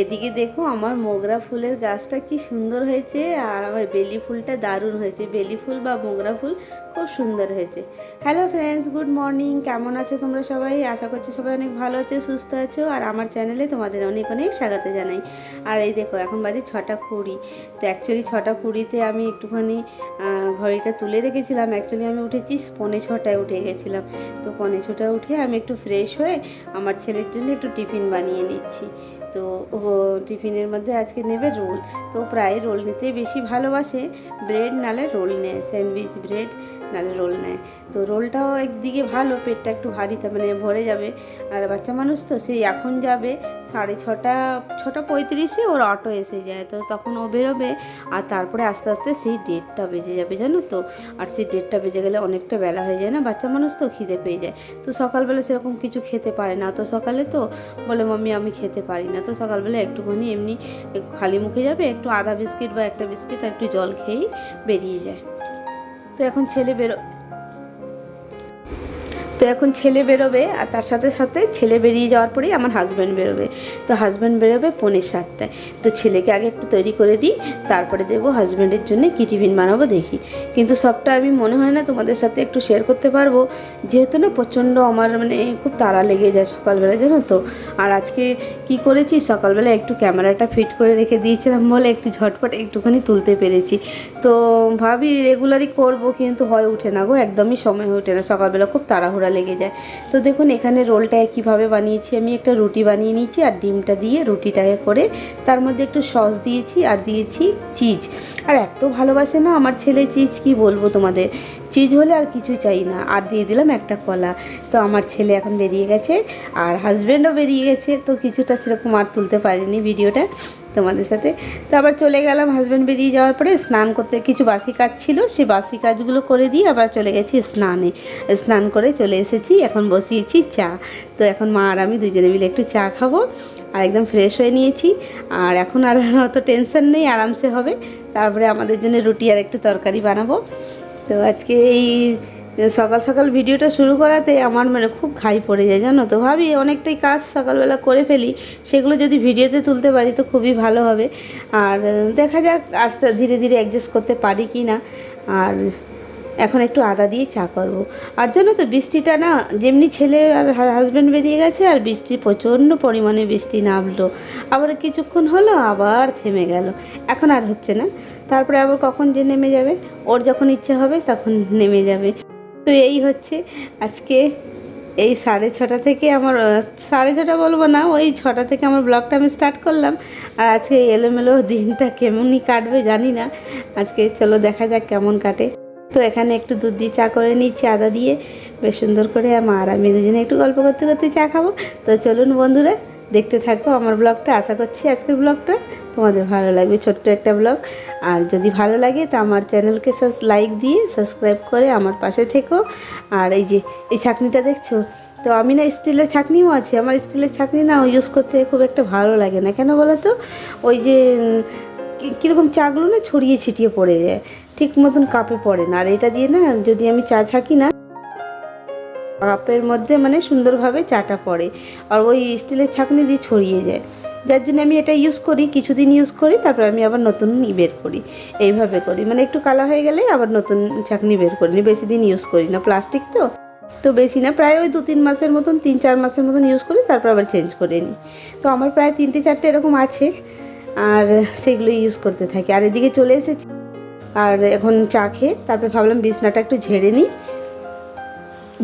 এদিকে দেখো আমার মোগরা ফুলের গাছটা কি সুন্দর হয়েছে, আর আমার বেলি ফুলটা দারুণ হয়েছে। বেলি ফুল বা মোগরা ফুল খুব সুন্দর হয়েছে। হ্যালো ফ্রেন্ডস গুড মর্নিং কেমন আছো তোমরা সবাই? আশা করছি সবাই অনেক ভালো আছো, সুস্থ আছো, আর আমার চ্যানেলে তোমাদের অনেক অনেক স্বাগত জানাই। আর এই দেখো, এখন বাজে ছটা কুড়ি। তো অ্যাকচুয়ালি ছটা কুড়িতে আমি একটুখানি ঘড়িটা তুলে রেখেছিলাম। অ্যাকচুয়ালি আমি উঠেছি পৌনে ছটায় উঠে গেছিলাম। তো পৌনে ছটায় উঠে আমি একটু ফ্রেশ হয়ে আমার ছেলের জন্য একটু টিফিন বানিয়ে নিচ্ছি। তো ও টিফিনের মধ্যে আজকে নেবে রোল। তো প্রায় রোল নিতে বেশি ভালোবাসে। ব্রেড নালে রোল নেয় স্যান্ডউইচ ব্রেড। নালে রোল নেয়। তো রোলটাও একদিকে ভালো, পেটটা একটু ভারী মানে ভরে যাবে। আর বাচ্চা মানুষ তো সেই এখন যাবে, সাড়ে ছটা ছটা পঁয়ত্রিশে ওর অটো এসে যায়, তো তখন ও বেরোবে। আর তারপরে আস্তে আস্তে সেই ডেটটা বেজে যাবে, জানো তো? আর সেই ডেটটা বেজে গেলে অনেকটা বেলা হয়ে যায় না? বাচ্চা মানুষ তো খিদে পেয়ে যায়। তো সকালবেলা সেরকম কিছু খেতে পারে না। তো সকালে তো বলে, মাম্মি, আমি খেতে পারি না। তো সকালবেলা একটুখানি এমনি খালি মুখে যাবে, একটু আধা বিস্কিট বা একটা বিস্কিট আর একটু জল খেয়েই বেরিয়ে যায়। তো এখন ছেলে বেরো তো এখন ছেলে বেরোবে আর তার সাথে সাথে ছেলে বেরিয়ে যাওয়ার পরেই আমার হাজব্যান্ড বেরোবে। তো হাজব্যান্ড বেরোবে পনেরো সাতটায়। তো ছেলেকে আগে একটু তৈরি করে দিই, তারপরে দেবো হাজব্যান্ডের জন্য কী টিফিন বানাবো দেখি। কিন্তু সবটা আমি মনে হয় না তোমাদের সাথে একটু শেয়ার করতে পারব। যেহেতু না প্রচণ্ড আমার মানে খুব তাড়া লেগে যায় সকালবেলা, জানো তো? আর আজকে কি করেছি? সকালবেলা একটু ক্যামেরাটা ফিট করে রেখে দিয়েছিলাম বলে একটু ঝটপট একটুখানি তুলতে পেরেছি। তো ভাবি রেগুলারই করব কিন্তু হয় উঠে না গো, একদমই সময় হয়ে ওঠে না। সকালবেলা খুব তাড়াহুড়া লেগে যায়। তো দেখুন, এখানে রোলটা কীভাবে বানিয়েছি আমি, একটা রুটি বানিয়ে নিয়েছি আর ডিমটা দিয়ে রুটিটাকে করে তার মধ্যে একটু সস দিয়েছি আর দিয়েছি চিজ। আর এত ভালোবাসে না আমার ছেলে চিজ, কি বলব তোমাদের? চিজ হলে আর কিছু চাই না। আর দিয়ে দিলাম একটা কলা। তো আমার ছেলে এখন বেরিয়ে গেছে আর হাজব্যান্ডও বেরিয়ে গেছে, তো কিছুটা সেরকম আর তুলতে পারিনি ভিডিওটা। তোমাদের সাথে। তো আবার চলে গেলাম হাজব্যান্ড বেরিয়ে যাওয়ার পরে স্নান করতে। কিছু বাসি কাজ ছিল, সে বাসি কাজগুলো করে দিয়ে আবার চলে গেছি স্নানে। স্নান করে চলে এসেছি, এখন বসিয়েছি চা। তো এখন মা আর আমি দুজনে মিলে একটু চা খাব, আর একদম ফ্রেশ হয়ে নিয়েছি। আর এখন আর অত টেনশন নেই, আরামসে হবে। তারপরে আমাদের জন্য রুটি আর একটু তরকারি বানাবো। তো আজকে এই সকাল সকাল ভিডিওটা শুরু করাতে আমার মানে খুব খাই পড়ে যায়, জানো তো? ভাবি অনেকটাই কাজ সকালবেলা করে ফেলি, সেগুলো যদি ভিডিওতে তুলতে পারি তো খুবই ভালো হবে। আর দেখা যাক আস্তে ধীরে ধীরে অ্যাডজাস্ট করতে পারি কি না। আর এখন একটু আদা দিয়ে চা করব। আর জানো তো, বৃষ্টিটা না যেমনি ছেলে আর হাজব্যান্ড বেরিয়ে গেছে আর বৃষ্টি প্রচণ্ড পরিমাণে বৃষ্টি নামলো। আবার কিছুক্ষণ হলো, আবার থেমে গেল। এখন আর হচ্ছে না। তারপরে আবার কখন যে নেমে যাবে? ওর যখন ইচ্ছে হবে তখন নেমে যাবে। তো এই হচ্ছে। আজকে এই সাড়ে ছটা থেকে আমার সাড়ে ছটা বলব না, ওই ছটা থেকে আমার ব্লগটা আমি স্টার্ট করলাম। আর আজকে এলোমেলো দিনটা কেমনই কাটবে জানি না। আজকে চলো দেখা যাক কেমন কাটে। তো এখানে একটু দুধ দিয়ে চা করে নিচ্ছি, আদা দিয়ে। বেশ সুন্দর করে আমার আর আমি দুজনে একটু গল্প করতে করতে চা খাব। তো চলুন বন্ধুরা দেখতে থাকো আমার ব্লগটা। আশা করছি আজকের ব্লগটা তোমাদের ভালো লাগবে, ছোট্ট একটা ব্লগ। আর যদি ভালো লাগে তো আমার চ্যানেলকে লাইক দিয়ে সাবস্ক্রাইব করে আমার পাশে থেকো। আর এই যে, এই ছাকনিটা দেখছ? তো আমি না স্টিলের ছাকনিও আছে। আমার স্টিলের ছাকনি না ইউজ করতে খুব একটা ভালো লাগে না। কেন বলো তো? ওই যে কীরকম চাগুলো না ছড়িয়ে ছিটিয়ে পড়ে যায়। ঠিক মতন কাপে পড়ে না। আর এটা দিয়ে না যদি আমি চা ছাকি না কাপের মধ্যে মানে সুন্দরভাবে চাটা পড়ে আর ওই স্টিলের ছাঁকনি দিয়ে ছড়িয়ে যায়। যার জন্য আমি এটা ইউজ করি, কিছুদিন ইউজ করি, তারপর আমি আবার নতুন বের করি। এইভাবে করি। মানে একটু কালা হয়ে গেলে আবার নতুন ছাঁকনি বের করি বেশি দিন ইউজ করি না। প্লাস্টিক তো। তো বেশি না। প্রায় ওই দু তিন মাসের মতন তিন চার মাসের মতন ইউজ করি, তারপর আবার চেঞ্জ করে নিই তো আমার প্রায় তিনটে, চারটে এরকম আছে। আর সেগুলো ইউজ করতে থাকি। আর এদিকে চলে এসেছি। আর এখন চা খেয়ে, তারপরে ভাবলাম বিছনাটা একটু ঝেড়ে নিই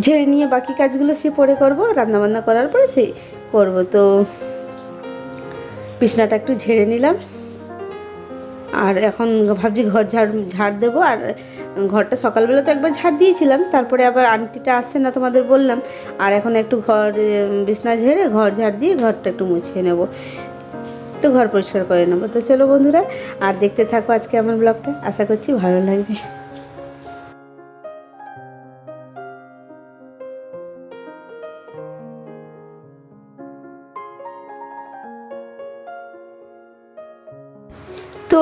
ঝেড়ে নিয়ে বাকি কাজগুলো সে পরে করব, রান্নাবান্না করার পরে সেই করব। তো বিছনাটা একটু ঝেড়ে নিলাম। আর এখন ভাবছি ঘর ঝাড় ঝাড় দেবো। আর ঘরটা সকালবেলা তো একবার ঝাড় দিয়েছিলাম, তারপরে আবার আন্টিটা আসছে না তোমাদের বললাম। আর এখন একটু ঘর, বিছনা ঝেড়ে ঘর ঝাড় দিয়ে ঘরটা একটু মুছিয়ে নেব। তো ঘর পরিষ্কার করে নেব। তো চলো বন্ধুরা, আর দেখতে থাকো আজকে আমার ব্লগটা। আশা করছি ভালো লাগবে।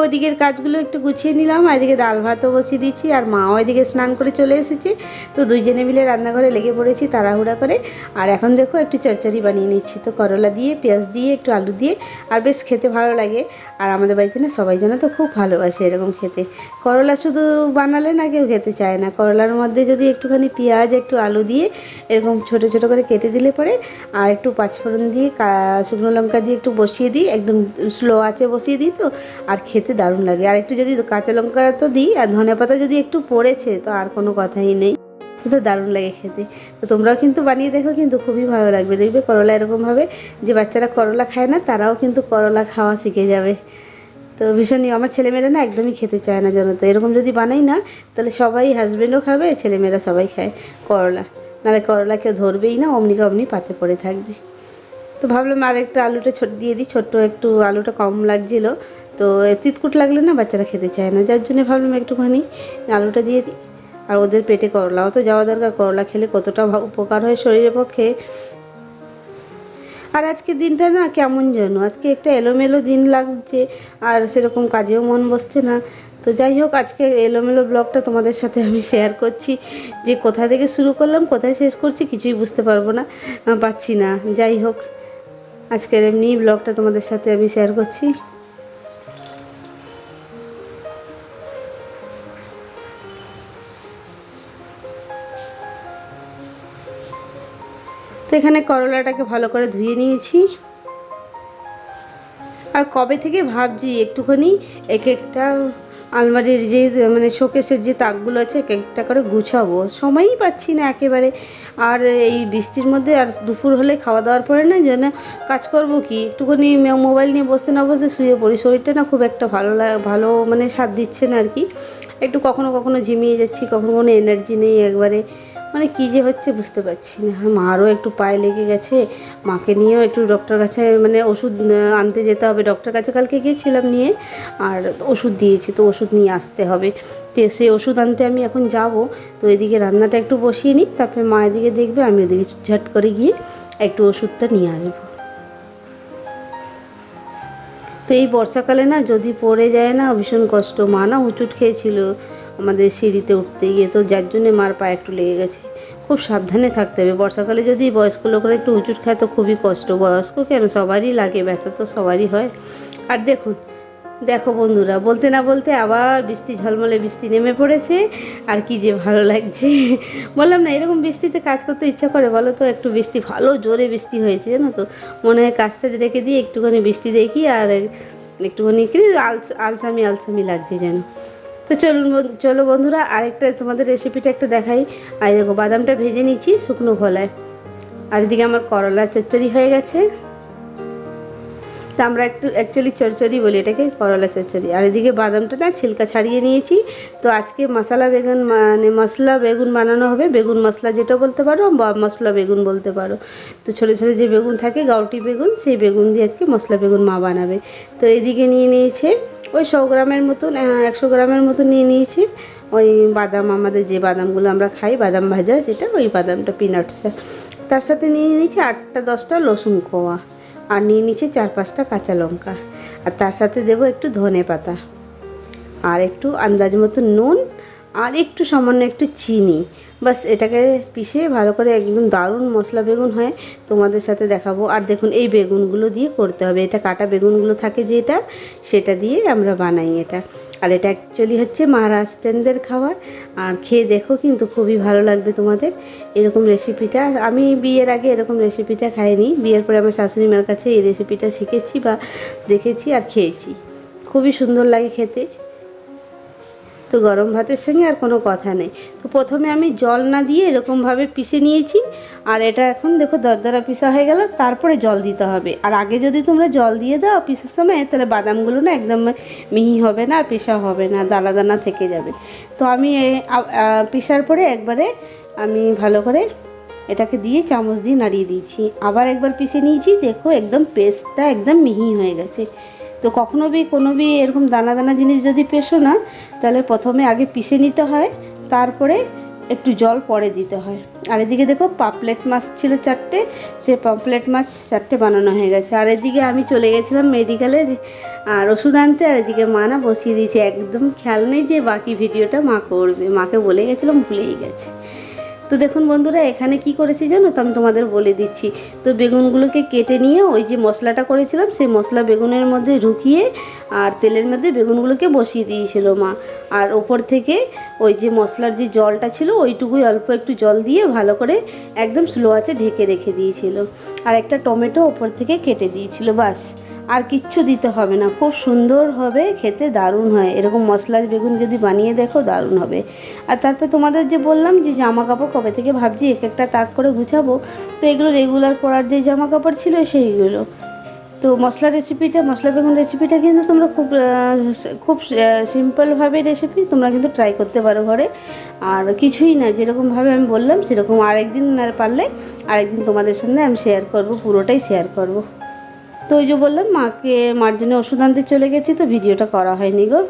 ওদিকের কাজগুলো একটু গুছিয়ে নিলাম, আর এদিকে ডাল ভাতও বসিয়ে দিচ্ছি আর মাও এদিকে স্নান করে চলে এসেছে। তো দুইজনে মিলে রান্নাঘরে লেগে পড়েছি তাড়াহুড়া করে। আর এখন দেখো একটু চচ্চড়ি বানিয়ে নিচ্ছি, তো করলা দিয়ে, পেঁয়াজ দিয়ে, একটু আলু দিয়ে, আর বেশ খেতে ভালো লাগে। আর আমাদের বাড়িতে না সবাই যেন তো খুব ভালোবাসে এরকম খেতে। করলা শুধু বানালে না কেউ খেতে চায় না। করলার মধ্যে যদি একটুখানি পেঁয়াজ, একটু আলু দিয়ে এরকম ছোট ছোট করে কেটে দিলে পরে, আর একটু পাঁচফোড়ন দিয়ে শুকনো লঙ্কা দিয়ে একটু বসিয়ে দিই, একদম স্লো আছে বসিয়ে দিই তো, আর খেতে দারুণ লাগে। আর একটু যদি কাঁচা লঙ্কা তো দিই, আর ধনে পাতা যদি একটু পড়েছে, তো আর কোনো কথাই নেই। তো দারুণ লাগে খেতে। তো তোমরাও কিন্তু বানিয়ে দেখো, কিন্তু খুবই ভালো লাগবে। দেখবে করলা এরকমভাবে যে বাচ্চারা করলা খায় না, তারাও কিন্তু করলা খাওয়া শিখে যাবে। তো ভীষণই, আমার ছেলেমেয়েরা না একদমই খেতে চায় না জানো তো। এরকম যদি বানাই না, তাহলে সবাই হাজব্যান্ডও খাবে, ছেলেমেয়েরা সবাই খায় করলা। নাহলে করলা কেউ ধরবেই না অমনিকে অমনি পাতে পড়ে থাকবে। তো ভাবলাম আর একটা আলুটা ছোট, দিয়ে দিই। ছোট্ট একটু আলুটা কম লাগছিল। তো চিতকুট লাগলে না বাচ্চারা খেতে চায় না। যার জন্য ভাবলাম একটুখানি আলুটা দিয়ে দিই। আর ওদের পেটে করলাও তো যাওয়া দরকার। করলা খেলে কতটা উপকার হয় শরীরের পক্ষে। আর আজকে দিনটা না কেমন যেন। আজকে একটা এলোমেলো দিন লাগছে। আর সেরকম কাজেও মন বসছে না। তো যাই হোক, আজকে এলোমেলো ব্লগটা তোমাদের সাথে আমি শেয়ার করছি। যে কোথা থেকে শুরু করলাম, কোথায় শেষ করছি কিছুই বুঝতে পারব না পাচ্ছি না। যাই হোক, আজকের এমনি ব্লগটা তোমাদের সাথে আমি শেয়ার করছি। তো এখানে করলাটাকে ভালো করে ধুয়ে নিয়েছি। আর কবে থেকে ভাবছি একটুখানি এক একটা আলমারির যে মানে শোকেসের যে তাকগুলো আছে এক একটা করে গুছাবো। সময়ই পাচ্ছি না একেবারে। আর এই বৃষ্টির মধ্যে আর দুপুর হলে খাওয়া দাওয়ার পরে না যেন কাজ করব কি? একটুখানি মোবাইল নিয়ে বসতে না বসে শুয়ে পড়ি। শরীরটা না খুব একটা ভালো ভালো মানে সাথ দিচ্ছে না আর কি। একটু কখনো কখনো ঝিমিয়ে যাচ্ছি, কখনো কখনো এনার্জি নেই একবারে। মানে কী যে হচ্ছে বুঝতে পারছি না। মারও একটু পায়ে লেগে গেছে, মাকে নিয়েও একটু ডক্টর কাছে মানে ওষুধ আনতে যেতে হবে। ডক্টর কাছে কালকে গিয়েছিলাম নিয়ে, আর ওষুধ দিয়েছি, তো ওষুধ নিয়ে আসতে হবে। তো সেই ওষুধ আনতে আমি এখন যাব। তো এদিকে রান্নাটা একটু বসিয়ে নিই, তারপরে মা এদিকে দেখবে, আমি ওদিকে ঝট করে গিয়ে একটু ওষুধটা নিয়ে আসব। তো এই বর্ষাকালে না যদি পড়ে যায় না, ভীষণ কষ্ট। মা না হুচুট খেয়েছিল। আমাদের সিঁড়িতে উঠতে গিয়ে তো যার জন্যে মার পা একটু লেগে গেছে। খুব সাবধানে থাকতে হবে। বর্ষাকালে যদি বয়স্ক লোকরা একটু উঁচুট খায় তো খুবই কষ্ট। বয়স্ক কেন? সবারই লাগে, ব্যথা তো সবারই হয়। আর দেখুন, দেখো বন্ধুরা, বলতে না বলতে আবার বৃষ্টি ঝলমলে বৃষ্টি নেমে পড়েছে। আর কি যে ভালো লাগছে। বললাম না, এরকম বৃষ্টিতে কাজ করতে ইচ্ছা করে বলো তো, একটু বৃষ্টি ভালো জোরে বৃষ্টি হয়েছে, জানো তো? মনে হয় কাজটা রেখে দিয়ে একটুখানি বৃষ্টি দেখি আর একটুখানি কি আলস আলসামি আলসামি লাগছে যেন। তো চলুন চলো বন্ধুরা, আরেকটা তোমাদের রেসিপিটা একটু দেখাই। আর দেখো, বাদামটা ভেজে নিচ্ছি শুকনো খোলায় আর এদিকে আমার করলা চচ্চড়ি হয়ে গেছে। তা আমরা একটু অ্যাকচুয়ালি চচ্চড়ি বলি এটাকে করলা চচ্চড়ি। আর এদিকে বাদামটা না ছিলকা ছাড়িয়ে নিয়েছি। তো আজকে মশলা বেগুন মানে মশলা বেগুন বানানো হবে। বেগুন মশলা যেটা বলতে পারো, বা মশলা বেগুন বলতে পারো। তো ছোটো ছোটো যে বেগুন থাকে, গাউটি বেগুন, সেই বেগুন দিয়ে আজকে মশলা বেগুন মা বানাবে। তো এদিকে নিয়ে নিয়েছে ওই শো গ্রামের মতন একশো গ্রামের মতন নিয়ে নিয়েছি। ওই বাদাম, আমাদের যে বাদামগুলো আমরা খাই, বাদাম ভাজা সেটা ওই বাদামটা পিনাটসে তার সাথে নিয়ে নিয়েছি আটটা, দশটা লসুন কোয়া। আর নিয়ে নিয়েছি চার পাঁচটা কাঁচা লঙ্কা। আর তার সাথে দেবো একটু ধনে পাতা আর একটু আন্দাজ মতো নুন আর একটু সামান্য একটু চিনি। বাস এটাকে পিষে ভালো করে একদম দারুণ মশলা বেগুন হয়, তোমাদের সাথে দেখাবো। আর দেখুন, এই বেগুনগুলো দিয়ে করতে হবে। এটা কাটা বেগুনগুলো থাকে যেটা, সেটা দিয়ে আমরা বানাই এটা। আর এটা অ্যাকচুয়ালি হচ্ছে মহারাষ্ট্রানদের খাবার। আর খেয়ে দেখো কিন্তু খুবই ভালো লাগবে তোমাদের এরকম রেসিপিটা আমি বিয়ের আগে এরকম রেসিপিটা খাইনি। বিয়ের পরে আমার শাশুড়ি মার কাছে এই রেসিপিটা শিখেছি বা দেখেছি আর খেয়েছি। খুবই সুন্দর লাগে খেতে। তো গরম ভাতের সঙ্গে আর কোনো কথা নেই। তো প্রথমে আমি জল না দিয়ে এরকমভাবে পিষে নিয়েছি। আর এটা এখন দেখো দরদরা পিসা হয়ে গেল, তারপরে জল দিতে হবে। আর আগে যদি তোমরা জল দিয়ে দাও পিসার সময়, তাহলে বাদামগুলো না একদম মিহি হবে না আর পিসা হবে না, দানা দানা থেকে যাবে। তো আমি পিসার পরে একবারে আমি ভালো করে এটাকে দিয়ে চামচ দিয়ে নাড়িয়ে দিয়েছি। আবার একবার পিষে নিয়েছি, দেখো একদম পেস্টটা একদম মিহি হয়ে গেছে। তো কখনো বি, কোনো বি এরকম দানা দানা জিনিস যদি পেশো না, তাহলে প্রথমে আগে পিষে নিতে হয়, তারপরে একটু জল পরে দিতে হয়। আর এদিকে দেখো পাপলেট মাছ ছিল চারটে, সে পাপলেট মাছ চারটে বানানো হয়ে গেছে। আর এদিকে আমি চলে গেছিলাম মেডিকেলে আর ওষুধ আনতে, আর এদিকে মা না বসিয়ে দিয়েছে। একদম খেয়াল নেই যে বাকি ভিডিওটা মা করবে। মাকে বলে গেছিলাম, ভুলেই গেছে। তো দেখুন বন্ধুরা, এখানে কি করেছি জানো তো আমি তোমাদের বলে দিচ্ছি। তো বেগুনগুলোকে কেটে নিয়ে ওই যে মশলাটা করেছিলাম, সেই মশলা বেগুনের মধ্যে ঢুকিয়ে আর তেলের মধ্যে বেগুনগুলোকে বসিয়ে দিয়েছিল মা। আর ওপর থেকে ওই যে মশলার যে জলটা ছিল, ওইটুকুই অল্প একটু জল দিয়ে ভালো করে একদম স্লো আছে ঢেকে রেখে দিয়েছিল। আর একটা টমেটো ওপর থেকে কেটে দিয়েছিল, বাস। আর কিচ্ছু দিতে হবে না। খুব সুন্দর হবে, খেতে দারুণ হয়। এরকম মশলা বেগুন যদি বানিয়ে দেখো, দারুণ হবে। আর তারপর তোমাদের যে বললাম যে জামা কাপড় কবে থেকে ভাবছি, এক একটা তাক করে গুছাবো। তো এগুলো রেগুলার পরার যে জামা কাপড় ছিল, সেইগুলো। তো মশলা রেসিপিটা মশলা বেগুন রেসিপিটা কিন্তু তোমরা খুব খুব সিম্পলভাবে রেসিপি তোমরা কিন্তু ট্রাই করতে পারো ঘরে। আর কিছুই না, যেরকমভাবে আমি বললাম, সেরকম আরেকদিন পারলে আরেকদিন তোমাদের সঙ্গে আমি শেয়ার করব, পুরোটাই শেয়ার করব। তো ওই যে বললাম, মাকে মার জন্য ওষুধ আনতে চলে গেছি তো ভিডিওটা করা হয়নি গো।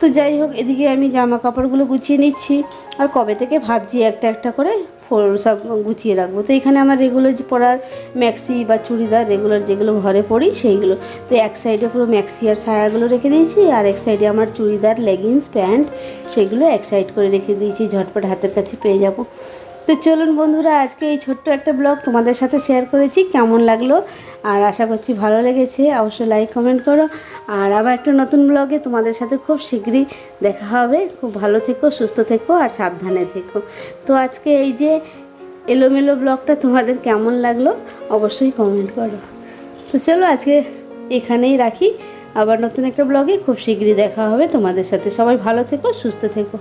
তো যাই হোক, এদিকে আমি জামা কাপড়গুলো গুছিয়ে নিচ্ছি। আর কবে থেকে ভাবছি একটা একটা করে ফোর- সব গুছিয়ে রাখব। তো এখানে আমার রেগুলার যে পরার ম্যাক্সি বা চুড়িদার রেগুলার যেগুলো ঘরে পরি সেইগুলো। তো এক সাইডে পুরো ম্যাক্সি আর সায়াগুলো রেখে দিয়েছি, আর এক সাইডে আমার চুড়িদার লেগিংস প্যান্ট সেগুলো এক সাইড করে রেখে দিয়েছি। ঝটপট হাতের কাছে পেয়ে যাব। তো চলুন বন্ধুরা, আজকে এই ছোট্ট একটা ব্লগ তোমাদের সাথে শেয়ার করেছি, কেমন লাগল? আর আশা করছি ভালো লেগেছে, অবশ্যই লাইক কমেন্ট করো। আর আবার একটা নতুন ব্লগে তোমাদের সাথে খুব শীঘ্রই দেখা হবে। খুব ভালো থেকো, সুস্থ থেকো, আর সাবধানে থেকো। তো আজকে এই যে এলোমেলো ব্লগটা তোমাদের কেমন লাগল, অবশ্যই কমেন্ট করো। তো চলো আজকে এখানেই রাখি। আবার নতুন একটা ব্লগে খুব শীঘ্রই দেখা হবে তোমাদের সাথে। সবাই ভালো থেকো, সুস্থ থেকো।